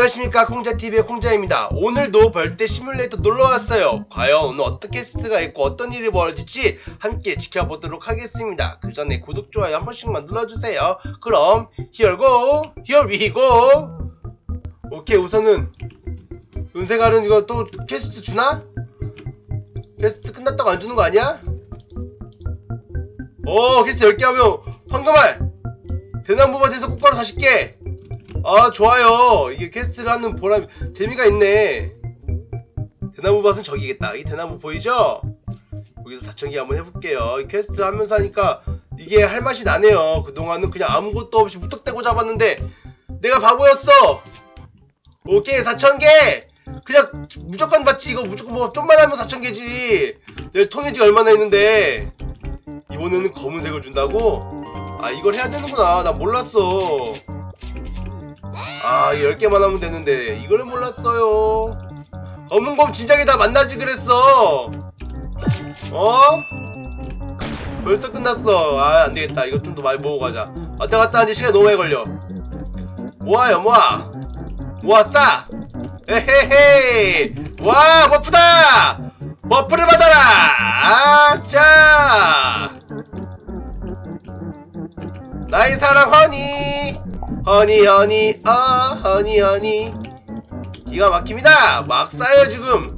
안녕하십니까. 콩자TV의 콩자입니다. 오늘도 벌떼 시뮬레이터 놀러왔어요. 과연 오늘 어떤 캐스트가 있고 어떤 일이 벌어질지 함께 지켜보도록 하겠습니다. 그 전에 구독 좋아요 한 번씩만 눌러주세요. 그럼 here go here we go. 오케이 우선은 은세가는 이거 또 캐스트 주나? 캐스트 끝났다고 안 주는 거 아니야? 오 캐스트 10개 하면 황금알 대나무밭에서 꽃가루 40개 아 좋아요. 이게 퀘스트를 하는 보람 재미가 있네. 대나무밭은 저기겠다. 이 대나무 보이죠? 여기서 4,000개 한번 해볼게요. 이 퀘스트 하면서 하니까 이게 할 맛이 나네요. 그동안은 그냥 아무것도 없이 무턱대고 잡았는데 내가 바보였어. 오케이 4,000개 그냥 무조건 받지. 이거 무조건 뭐 좀만 하면 4,000개지. 내 토네지가 얼마나 있는데. 이번에는 검은색을 준다고? 아 이걸 해야 되는구나. 나 몰랐어 아 10개만 하면 되는데 이걸 몰랐어요. 검은검 진작에 다 만나지 그랬어. 어? 벌써 끝났어. 아 안되겠다. 이거 좀더 많이 모으고 가자. 왔다 갔다 하는데 시간이 너무 많이 걸려. 모아요 모아. 모아 싸 에헤헤. 와 버프다! 버프를 받아라! 아자 나의 사랑 허니 허니 허니 어 허니 허니. 기가 막힙니다. 막 싸요 지금.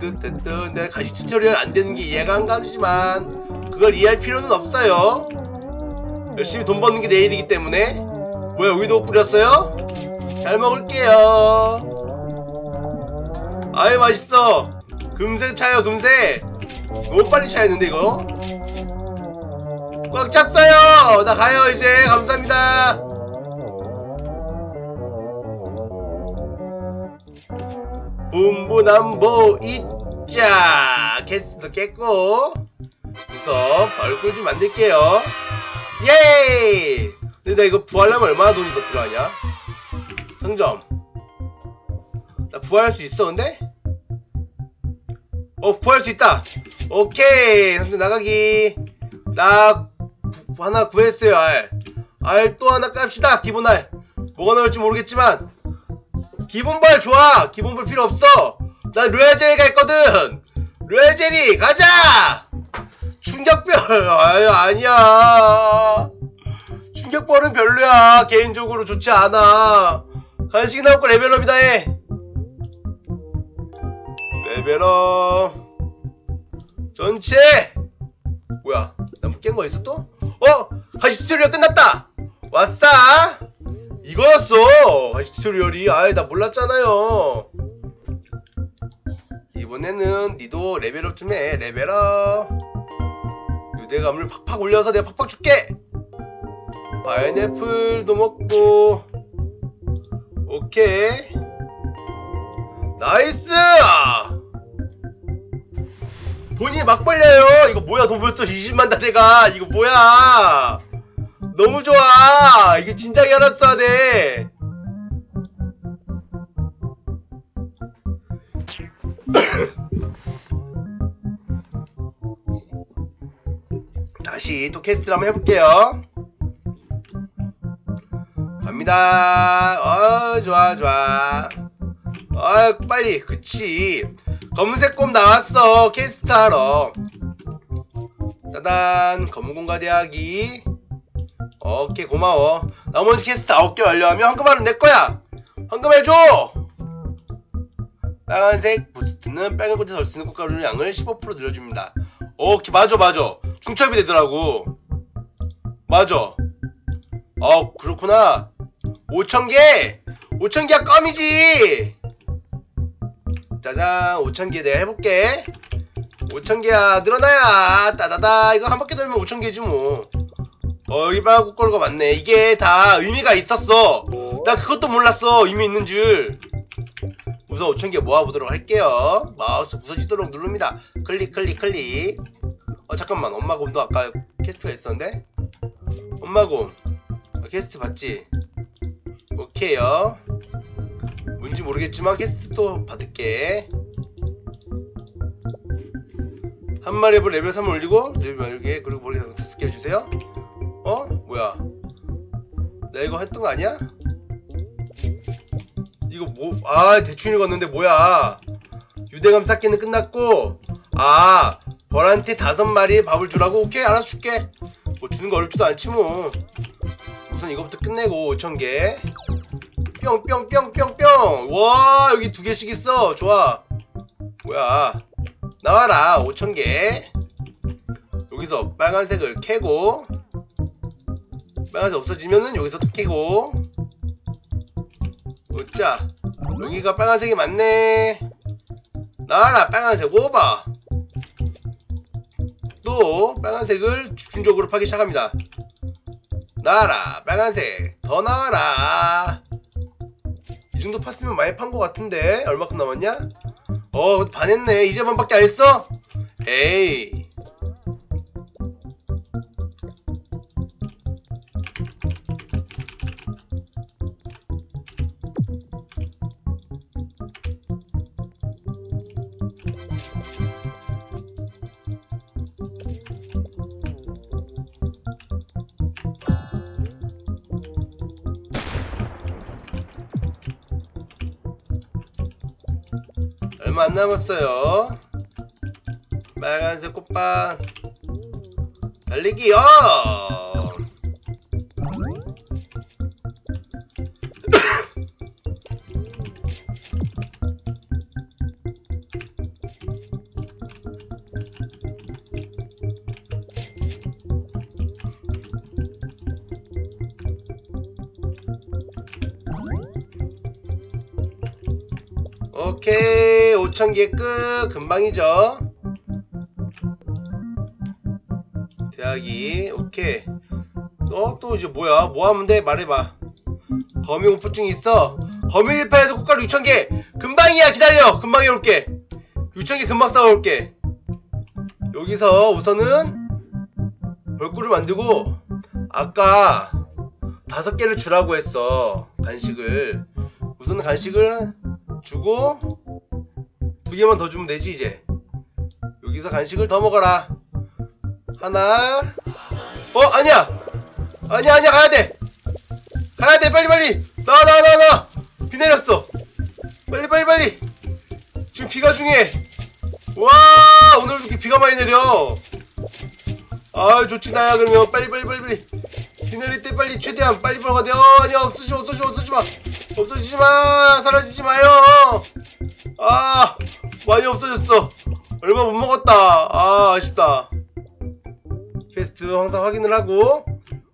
뜨뜨뜨 내가 가시 튜토리얼 안 되는 게 이해가 안 가지만 그걸 이해할 필요는 없어요. 열심히 돈 버는 게 내일이기 때문에. 뭐야 우유도 뿌렸어요? 잘 먹을게요. 아유 맛있어. 금세 차요 금세. 너무 빨리 차였는데 이거. 꽉 찼어요. 나 가요 이제. 감사합니다. 남보 있자. 캐스도 깼고. 우선 얼굴 좀 만들게요. 예이. 근데 나 이거 부활하면 얼마나 돈이 더 필요하냐? 상점. 나 부활할 수 있어 근데? 어 부활할 수 있다. 오케이. 상점 나가기. 나 구- 하나 구했어요 알. 알 또 하나 깝시다 기본 알. 뭐가 나올지 모르겠지만 기본발 좋아. 기본발 필요 없어. 나 로얄젤리 가 있거든. 로얄젤리 가자. 충격별 아유 아니야. 충격벌은 별로야. 개인적으로 좋지 않아. 간식이 나올 거 레벨업이다 해. 레벨업. 전체. 뭐야? 나깬 거 있어 또? 어? 가시 튜토리얼 끝났다! 왔싸! 이거였어! 가시 튜토리얼이. 아이, 나 몰랐잖아요. 이번에는 니도 레벨업 좀 해. 레벨업. 유대감을 팍팍 올려서 내가 팍팍 줄게! 파인애플도 먹고. 오케이. 나이스! 돈이 막 벌려요. 이거 뭐야? 돈 벌써 20만 다대가. 이거 뭐야? 너무 좋아. 이게 진작에 알았어야 돼. 다시 또 캐스트를 한번 해볼게요. 갑니다. 어, 좋아, 좋아. 아, 빨리. 그치. 검은색 곰 나왔어 캐스트 하러 짜잔 검은곰과 대학이 오케이 고마워 나머지 캐스트 9개 완료하면 황금알은 내 거야 황금알 줘 빨간색 부스트는 빨간 올수 있는 꽃가루 양을 15% 늘려줍니다 오케이 맞아 맞아 중첩이 되더라고. 맞아. 어 그렇구나. 5천개! 5천개야 껌이지! 짜잔 5천개 내가 해볼게. 5천개야 늘어나야. 따다다. 이거 한 바퀴 돌면 5천개지 뭐어 이빨 꽃걸가 맞네. 이게 다 의미가 있었어. 나 그것도 몰랐어 의미 있는 줄. 우선 5천개 모아보도록 할게요. 마우스 부서지도록 누릅니다. 클릭 클릭 클릭 어 잠깐만. 엄마곰도 아까 캐스트가 있었는데? 엄마곰. 어, 캐스트 봤지? 오케이요. 뭔지 모르겠지만 캐스트도 받을게. 한 마리 해볼 레벨 3 올리고 레벨 열개 그리고 모르게 다섯 개 해주세요. 어? 뭐야? 나 이거 했던 거 아니야? 이거 뭐, 아, 대충 읽었는데 뭐야. 유대감 쌓기는 끝났고, 아, 벌한테 다섯 마리의 밥을 주라고? 오케이, 알아서 줄게. 뭐 주는 거 어렵지도 않지 뭐. 우선 이거부터 끝내고 5,000개. 뿅뿅뿅뿅뿅. 와, 여기 두 개씩 있어. 좋아. 뭐야. 나와라. 5,000개. 여기서 빨간색을 캐고, 빨간색 없어지면은 여기서 또 캐고, 어짜 여기가 빨간색이 많네 나와라 빨간색 오바 또 빨간색을 집중적으로 파기 시작합니다. 나와라 빨간색. 더 나와라. 이 정도 팠으면 많이 판 것 같은데 얼마큼 남았냐? 어 반했네. 이제 반밖에 안 했어? 에이 얼마 안 남았어요. 빨간색 꽃빵 달리기요. 오케이 5,000개 끝 금방이죠. 대학이 오케이. 어 또 이제 뭐야? 뭐 하면 돼? 말해봐. 범위 공포증이 있어. 범위 1파에서 꽃가루 6,000개. 금방이야 기다려. 금방 해올게. 6,000개 금방 쌓아올게. 여기서 우선은 벌꿀을 만들고 아까 다섯 개를 주라고 했어 간식을. 우선은 간식을 주고 두 개만 더 주면 되지 이제. 여기서 간식을 더 먹어라. 하나. 어 아니야. 아니야 아니야 가야돼. 가야돼 빨리 빨리. 나와 나와 비 내렸어. 빨리 빨리 빨리. 지금 비가 중에 와 오늘도 비가 많이 내려. 아 좋지 나야 그러면. 빨리 빨리 빨리 빨리. 비 내릴 때 빨리 최대한 빨리 벌어가 돼. 어, 아니야 없어지마 없어지마 없어지마. 없어지지 마 사라지지 마요 아 많이 없어졌어. 얼마 못 먹었다. 아 아쉽다. 퀘스트 항상 확인을 하고.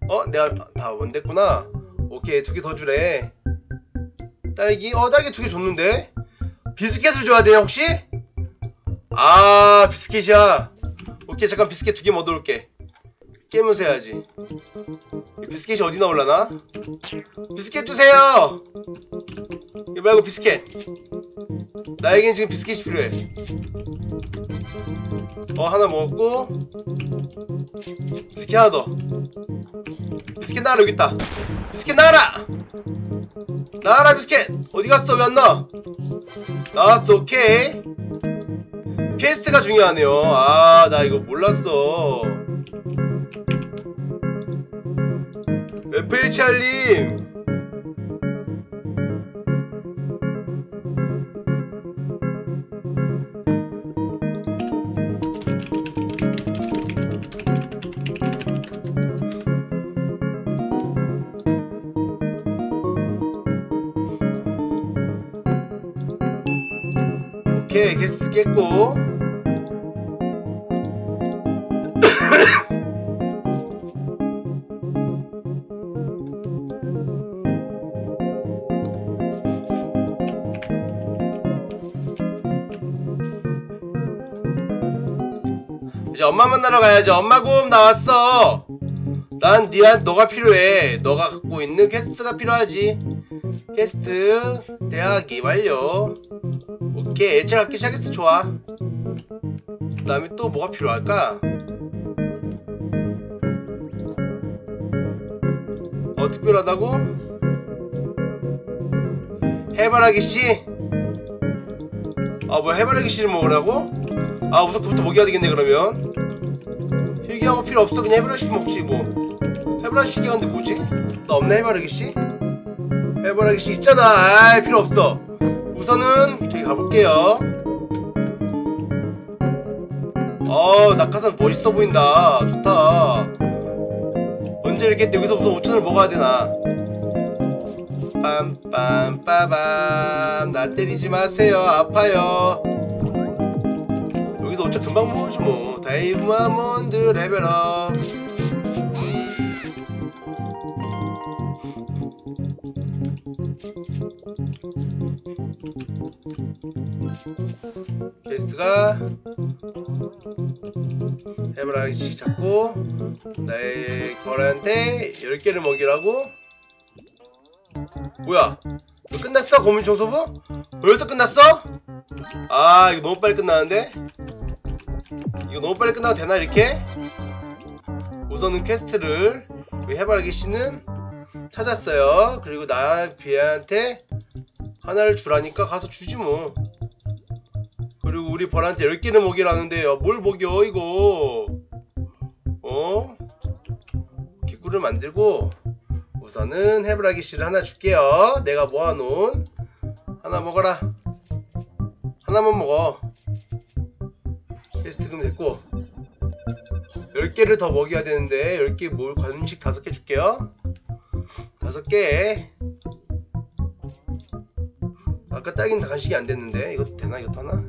어 내가 다 원됐구나. 오케이 두 개 더 주래. 딸기 어 딸기 두 개 줬는데? 비스켓을 줘야 돼 혹시? 아 비스켓이야. 오케이 잠깐 비스켓 두개 얻어올게 깨면서 해야지. 이 비스켓이 어디 나올라나? 비스켓 주세요! 이거 말고 비스켓. 나에겐 지금 비스켓이 필요해. 어 하나 먹었고. 비스켓 하나 더. 비스켓 나와라 여기 있다. 비스켓 나와라! 나와라 비스켓! 어디 갔어 왜 안 나와 나왔어 오케이. 퀘스트가 중요하네요. 아 나 이거 몰랐어 FHR님 오케이 게스트 깼고 엄마 만나러 가야지. 엄마 곰 나왔어. 난 니한 너가 필요해. 너가 갖고 있는 퀘스트가 필요하지. 퀘스트 대학이 완료. 오케이 애착 갖기 시작했어. 좋아. 그 다음에 또 뭐가 필요할까? 어 특별하다고? 해바라기 씨? 아 뭐야 해바라기 씨를 먹으라고? 아 우선 그부터 먹여야 되겠네 그러면 필기하고 필요 없어 그냥 씨 먹지 뭐씨 근데 뭐지? 나 없네 해바라기 씨? 해바라기 씨 있잖아 아 필요 없어 우선은 저기 가볼게요. 어, 낙하산 멋있어 보인다. 좋다. 언제 이렇게 여기서 우선 5천을 먹어야 되나? 빰빰 빠밤. 나 때리지 마세요. 아파요. 여기서 5천 금방 모으지 뭐. 다이브 마 몬드 레벨업. 게스트가 해바라기씩 잡고 나의 거란한테 10개를 먹이라고? 뭐야? 이거 끝났어? 고민 청소부? 벌써 끝났어? 아 이거 너무 빨리 끝나는데? 이거 너무 빨리 끝나도 되나 이렇게? 우선은 퀘스트를 우리 해바라기 씨는 찾았어요. 그리고 나 비아한테 하나를 주라니까 가서 주지 뭐. 그리고 우리 벌한테 10개를 먹이라는데 요뭘 먹여 이거 어? 기구를 만들고 우선은 해브라기 씨를 하나 줄게요 내가 모아놓은 하나 먹어라 하나만 먹어 퀘스트 금 됐고 10개를 더 먹여야 되는데 10개 뭘 간식 5개 줄게요. 5개. 아까 딸기는 다 간식이 안 됐는데 이거 되나 이것도 하나?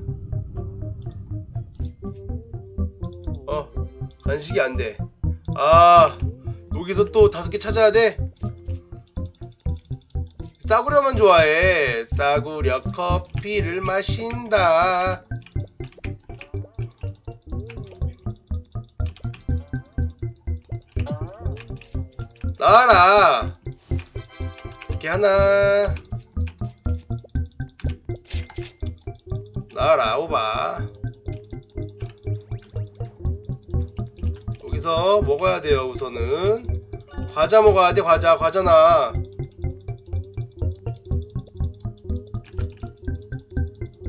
어 간식이 안돼. 아 여기서 또 다섯 개 찾아야 돼. 싸구려만 좋아해. 싸구려 커피를 마신다 나와라. 이렇게 하나. 나와라 오바 여기서 먹어야 돼요 우선은. 과자 먹어야 돼 과자. 과자나.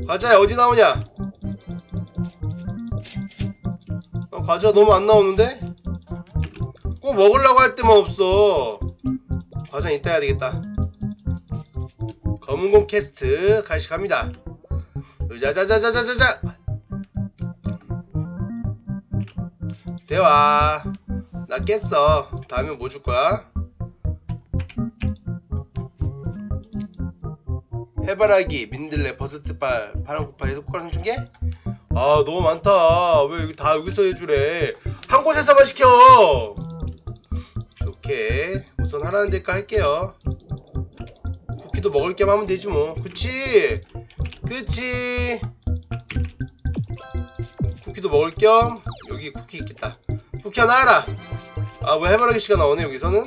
과자야 어디 나오냐? 어, 과자 너무 안 나오는데 꼭 먹으려고 할 때만 없어. 과자 이따 해야 되겠다. 검은곰 캐스트 가시 갑니다. 자자자자자자자. 대화. 나 깼어. 다음에 뭐 줄 거야? 해바라기, 민들레, 버스트발, 파란코파, 해석가락 삼천개? 아 너무 많다. 왜 여기 다 여기서 해주래? 한 곳에서만 시켜 오케이 우선 하라는 데까 할게요. 쿠키도 먹을 겸 하면 되지 뭐. 그치? 그치? 쿠키도 먹을 겸 여기 쿠키 있겠다. 쿠키 하나 하라. 아 왜 해바라기 씨가 나오네 여기서는?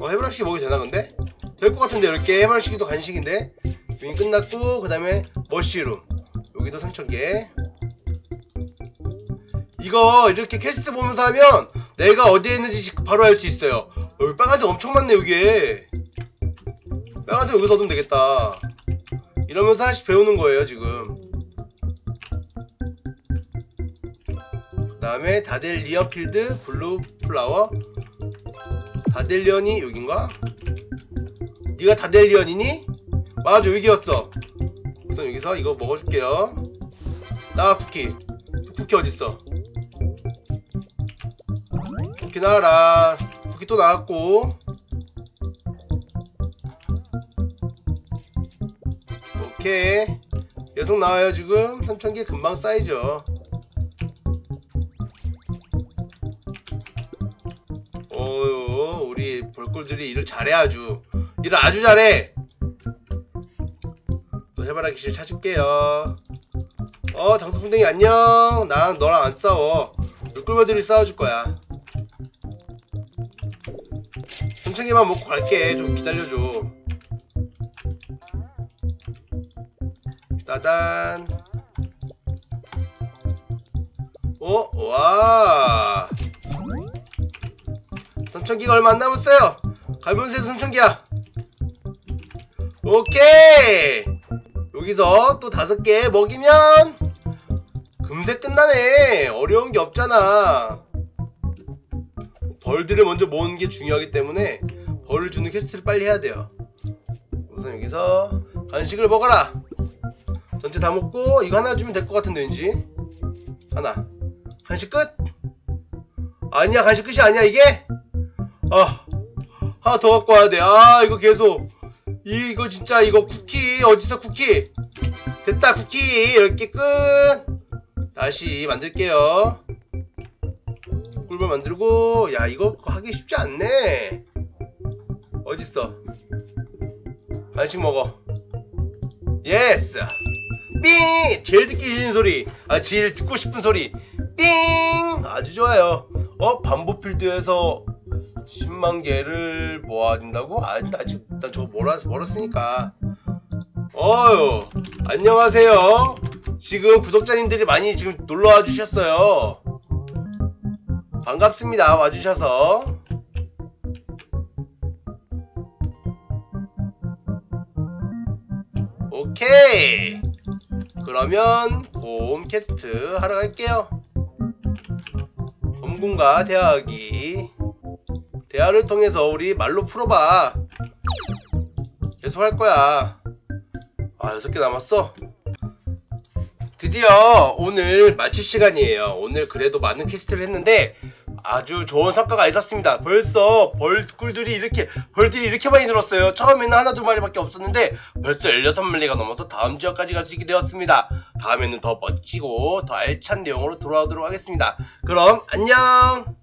어 해바라기 씨 먹이 되나 근데? 될 것 같은데 이렇게 해바라기 씨도 간식인데. 여기 끝났고 그 다음에 머쉬룸. 여기도 3,000개. 이거 이렇게 퀘스트 보면서 하면 내가 어디에 있는지 바로 알 수 있어요. 여기 빨간색 엄청 많네 여기에. 빨간색 여기서 얻으면 되겠다. 이러면서 하나씩 배우는 거예요 지금. 그 다음에 다델리언 필드 블루 플라워. 다델리언이 여긴가? 네가 다델리언이니? 맞아 여기였어. 우선 여기서 이거 먹어줄게요. 나 쿠키. 쿠키 어딨어 쿠키 나와라. 쿠키 또 나왔고. 오케이. 계속 나와요 지금. 3000개 금방 쌓이죠. 어 우리 볼꿀들이 일을 잘해 아주. 일을 아주 잘해. 또 해바라기 씨 찾을게요. 어 장수풍뎅이 안녕. 난 너랑 안 싸워. 물꿀벌들이 싸워줄 거야 3000개만 먹고 갈게. 좀 기다려줘. 따단. 어? 와. 3,000개가 얼마 안 남았어요. 갈문새도 3,000개야. 오케이. 여기서 또 다섯 개 먹이면 금세 끝나네. 어려운 게 없잖아 벌들을 먼저 모으는 게 중요하기 때문에 벌을 주는 퀘스트를 빨리 해야 돼요. 우선 여기서 간식을 먹어라. 전체 다 먹고 이거 하나 주면 될 것 같은데 왠지? 하나. 간식 끝? 아니야 간식 끝이 아니야 이게? 아 하나 더 갖고 와야 돼 아 이거 계속. 이- 이거 진짜 이거 쿠키 어디서 쿠키? 됐다 쿠키. 이렇게 끝. 다시 만들게요 꿀벌 만들고 야 이거 하기 쉽지 않네 어딨어 간식 먹어 예스 삥! 제일 듣기 싫은 소리. 아, 제일 듣고 싶은 소리. 삥! 아주 좋아요. 어, 반보필드에서 10만 개를 모아준다고? 아, 나 아직, 나 저거 멀었, 멀었으니까. 어유 안녕하세요. 지금 구독자님들이 많이 지금 놀러와 주셨어요. 반갑습니다. 와주셔서. 오케이. 그러면 곰 캐스트 하러 갈게요. 곰곰과 대화하기. 대화를 통해서 우리 말로 풀어봐. 계속 할 거야. 아, 여섯 개 남았어. 드디어 오늘 마칠 시간이에요. 오늘 그래도 많은 퀘스트를 했는데 아주 좋은 성과가 있었습니다. 벌써 벌꿀들이 이렇게 벌들이 이렇게 많이 늘었어요. 처음에는 하나 두 마리밖에 없었는데 벌써 16마리가 넘어서 다음 지역까지 갈 수 있게 되었습니다. 다음에는 더 멋지고 더 알찬 내용으로 돌아오도록 하겠습니다. 그럼 안녕!